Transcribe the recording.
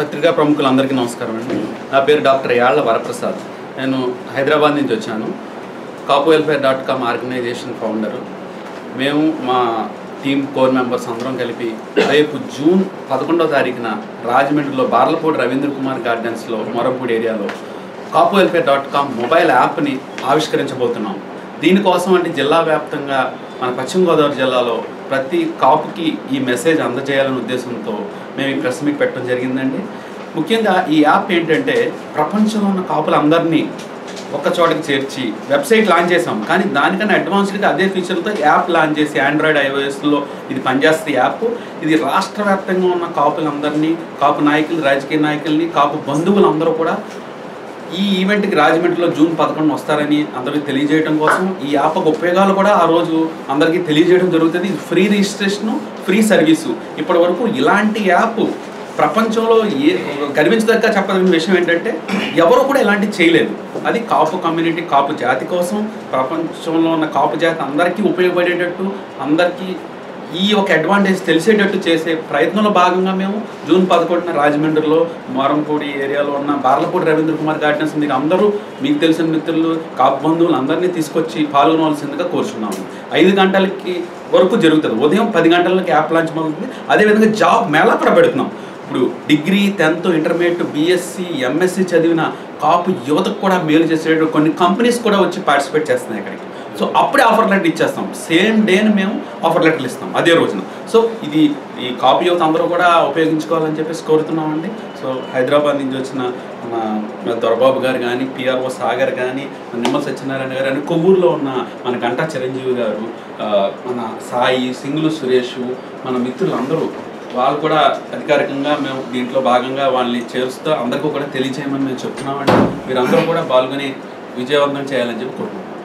పత్రికా ప్రముఖులందరికీ నమస్కారం అండి. నా పేరు డాక్టర్ యాళ్ళ వరప్రసాద్. నేను హైదరాబాద్ నుంచి వచ్చాను. Kapu welfare dot com organisation founder. మేము మా టీమ్ కోర్ మెంబర్స్ అందరం కలిపి రేపు జూన్ పదకొండవ తారీఖున రాజమండ్రిలో బార్లపూడి రవీంద్ర కుమార్ గార్డెన్స్లో మొరపూడి ఏరియాలో Kapu welfare dot com mobile యాప్ని ఆవిష్కరించబోతున్నాం. దీనికోసం అంటే జిల్లా వ్యాప్తంగా మన పశ్చిమ గోదావరి జిల్లాలో ప్రతి కాపుకి ఈ మెసేజ్ అందజేయాలనే ఉద్దేశంతో మేము ఈ ప్రెస్ మీట్ పెట్టడం జరిగిందండి. ముఖ్యంగా ఈ యాప్ ఏంటంటే ప్రపంచంలో ఉన్న కాపులందరినీ ఒక చోటకి చేర్చి వెబ్సైట్ లాంచ్ చేసాం కానీ దానికన్నా అడ్వాన్స్డ్గా అదే ఫీచర్తో యాప్ లాంచ్ చేసి ఆండ్రాయిడ్ ఐఓఎస్లో ఇది పనిచేస్తుంది యాప్. ఇది రాష్ట్ర వ్యాప్తంగా ఉన్న కాపులందరినీ కాపు నాయకులు రాజకీయ నాయకుల్ని కాపు బంధువులందరూ కూడా ఈ ఈవెంట్కి రాజమండ్రిలో జూన్ పదకొండున వస్తారని అందరికీ తెలియజేయడం కోసం ఈ యాప్ ఉపయోగాలు కూడా ఆ రోజు అందరికీ తెలియజేయడం జరుగుతుంది. Free registration free service. ఇప్పటి వరకు ఇలాంటి యాప్ ప్రపంచంలో ఏ గర్వించదగ్గ చెప్పదగిన విషయం ఏంటంటే ఎవరు కూడా ఇలాంటివి చేయలేదు. అది కాపు కమ్యూనిటీ కాపు జాతి కోసం ప్రపంచంలో ఉన్న కాపు జాతి అందరికీ ఉపయోగపడేటట్టు అందరికీ ఈ ఒక అడ్వాంటేజ్ తెలిసేటట్టు చేసే ప్రయత్నంలో భాగంగా మేము జూన్ పదకొండున రాజమండ్రిలో మారంపూడి ఏరియాలో ఉన్న బార్లపూడి రవీంద్ర కుమార్ గార్డెన్స్ మీరు అందరూ మీకు తెలిసిన మిత్రులు కాపు బంధువులు అందరినీ తీసుకొచ్చి పాల్గొనవలసిందిగా కోరుచున్నాము. ఐదు గంటలకి వరకు జరుగుతుంది. ఉదయం పది గంటలకి యాప్ లాంచ్ మొదలుతుంది. అదేవిధంగా జాబ్ మేళా కూడా పెడుతున్నాం. ఇప్పుడు degree tenth intermediate BSc MSc చదివిన కాపు యువతకు కూడా మేలు చేసేటట్టు కొన్ని కంపెనీస్ కూడా వచ్చి పార్టిసిపేట్ చేస్తున్నాయి అక్కడికి సో అప్పుడే ఆఫర్ లెటర్ ఇచ్చేస్తాం. సేమ్ డేని మేము ఆఫర్ లెటర్లు ఇస్తాం. అదే రోజున. సో ఇది ఈ కాపీ యువత అందరూ కూడా ఉపయోగించుకోవాలని చెప్పేసి కోరుతున్నామండి. సో హైదరాబాద్ నుంచి వచ్చిన మన దొరబాబు గారు కానీ పిఆర్ఓ సాగర్ కానీ నిమ్మల సత్యనారాయణ గారు అని కొవ్వూరులో ఉన్న మన గంటా చిరంజీవి గారు మన సాయి సింగులు సురేష్ మన మిత్రులు అందరూ వాళ్ళు కూడా అధికారికంగా మేము దీంట్లో భాగంగా వాళ్ళని చేరుస్తూ అందరికీ కూడా తెలియజేయమని మేము చెప్తున్నామండి. మీరందరూ కూడా పాల్గొని విజయవంతం చేయాలని చెప్పి కోరుకుంటున్నాం.